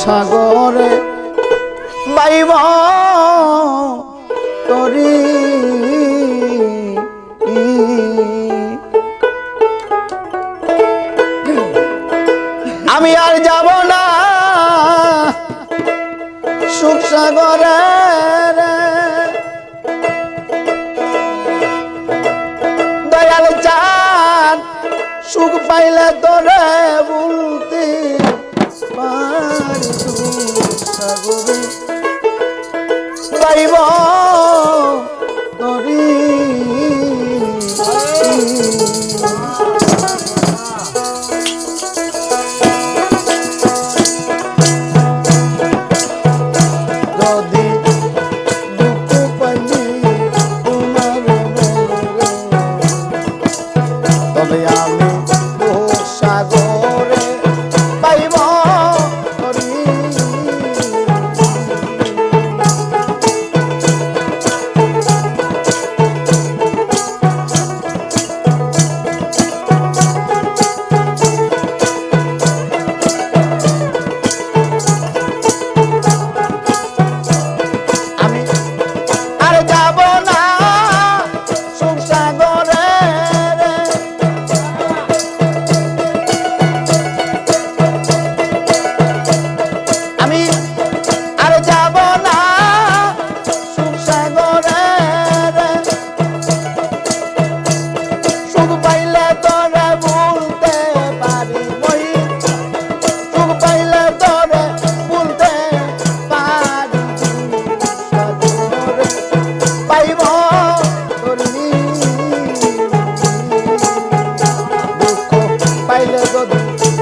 সাগরে বাইব তরি। আমি আর যাব না সুখ সাগরে দয়াল চান সুখ পাইলে তোরে will পাইলে যদি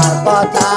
আমার কথা।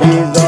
বিজয়েরই